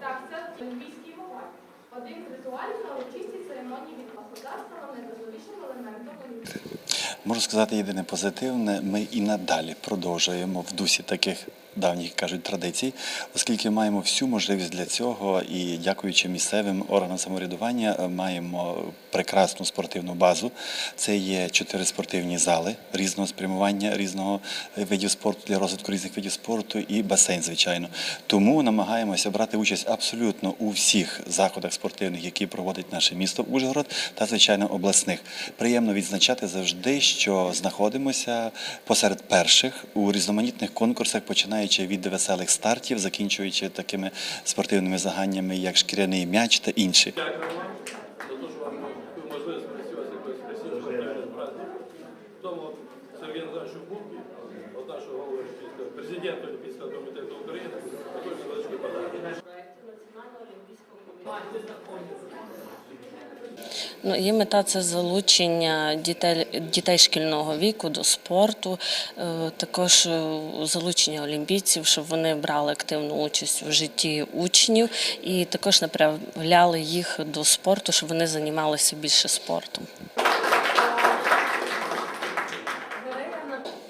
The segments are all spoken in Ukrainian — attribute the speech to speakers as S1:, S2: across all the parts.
S1: Так, це львівський вогонь. Один з ритуалів, але чисті церемонії від господарства найважливішим елементом.
S2: Можу сказати єдине позитивне, ми і надалі продовжуємо в дусі таких давніх кажуть традицій, оскільки маємо всю можливість для цього і дякуючи місцевим органам самоврядування, маємо прекрасну спортивну базу. Це є чотири спортивні зали різного спрямування, різного видів спорту для розвитку різних видів спорту і басейн, звичайно. Тому намагаємося брати участь абсолютно у всіх заходах спортивних, які проводить наше місто Ужгород та звичайно обласних. Приємно відзначати завжди, що знаходимося посеред перших у різноманітних конкурсах, починаючи від веселих стартів, закінчуючи такими спортивними заганнями, як шкіряний м'яч та інші.
S3: Тому Сергію Назаровичу Бубки, от нашого голови президента Олімпійського комітету України, такий невеличкий подарунок.
S4: проєкту Національного олімпійського комітету.
S5: Ну, її мета це залучення дітей, дітей шкільного віку до спорту, е, також е, залучення олімпійців, щоб вони брали активну участь у житті учнів, і також направляли їх до спорту, щоб вони займалися більше спортом.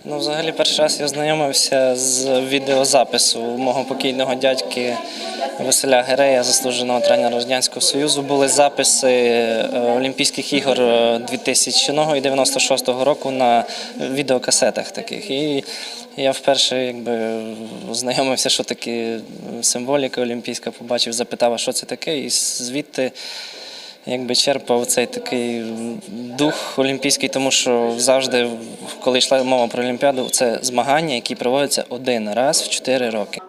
S6: Ну, взагалі, перший раз я знайомився з відеозапису мого покійного дядьки Василя Герея, заслуженого тренера Радянського Союзу. Були записи е, Олімпійських ігор е, 2000 і 96-го року на відеокасетах таких. І я вперше якби знайомився, що таке символіка олімпійська, побачив, запитав, що це таке, і звідти якби черпав цей такий дух олімпійський, тому що завжди, коли йшла мова про Олімпіаду, це змагання, які проводяться один раз в чотири роки.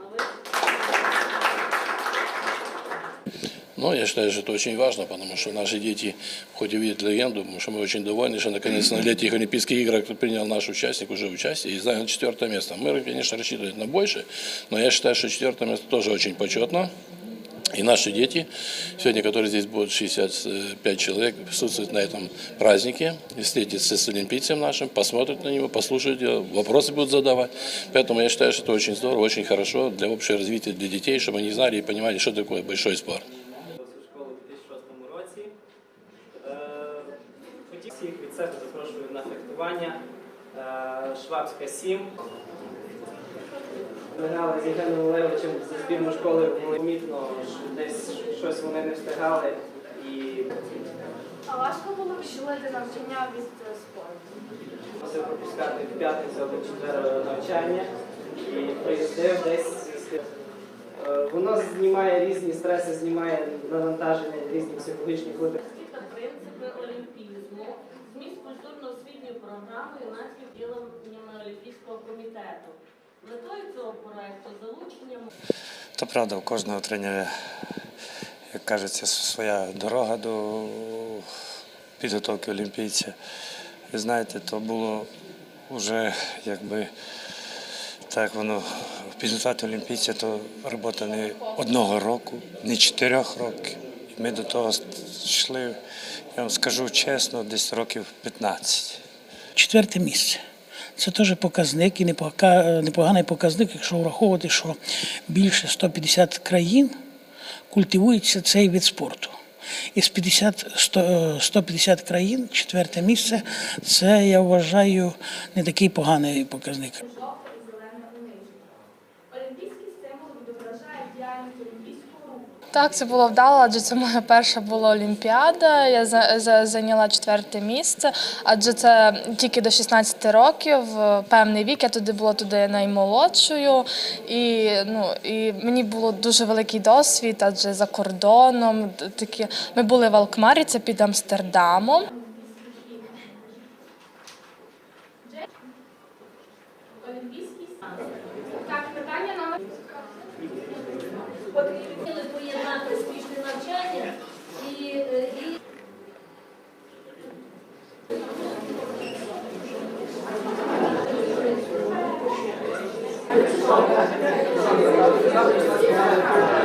S3: Ну, я считаю, что это очень важно, потому что наши дети хоть и видят легенду, потому что мы очень довольны, что наконец на летних Олимпийских играх принял наш участник уже участие и занял четвертое место. Мы, конечно, рассчитывали на больше, но я считаю, что четвертое место тоже очень почетно. И наши дети, сегодня, которые здесь будут 65 человек, присутствуют на этом празднике, встретятся с олимпийцем нашим, посмотрят на него, послушают его, вопросы будут задавать. Поэтому я считаю, что это очень здорово, очень хорошо для общего развития для детей, чтобы они знали и понимали, что такое большой спорт.
S7: Себе запрошую на фехтування. Е, Швабська 7. Ми грали з Євгеном Левичем за збірну школи, було помітно, що десь щось вони не встигали. І
S1: А важко було відділити навчання від е, спорту.
S7: мусив пропускати в п'ятницю або четвер навчання. І приїздив десь. Е, Воно знімає різні стреси, знімає навантаження, різні психологічні впливи.
S4: Юнацьким ділом Олімпійського комітету. Метою цього проекту залучення
S8: То правда, у кожного тренера, як кажеться, своя дорога до підготовки олімпійця. Ви знаєте, то було вже якби так воно підготувати олімпійця, то робота не одного року, не чотирьох років. Ми до того йшли, я вам скажу чесно, десь років 15.
S9: Четверте місце. Це теж показник і непоганий показник, якщо враховувати, що більше 150 країн культивується цей вид спорту. Із 50, 100, 150 країн четверте місце це я вважаю не такий поганий показник.
S1: Олімпійський символ відображає діяльність олімпійського.
S10: Так, це було вдало, адже це моя перша була Олімпіада. Я за- за- зайняла четверте місце, адже це тільки до 16 років, е, певний вік. Я туди була туди наймолодшою, і ну і мені було дуже великий досвід, адже за кордоном такі. Ми були в Алкмарі, це під Амстердамом.
S4: потрібно поєднати спішне навчання і, е, і... Thank you.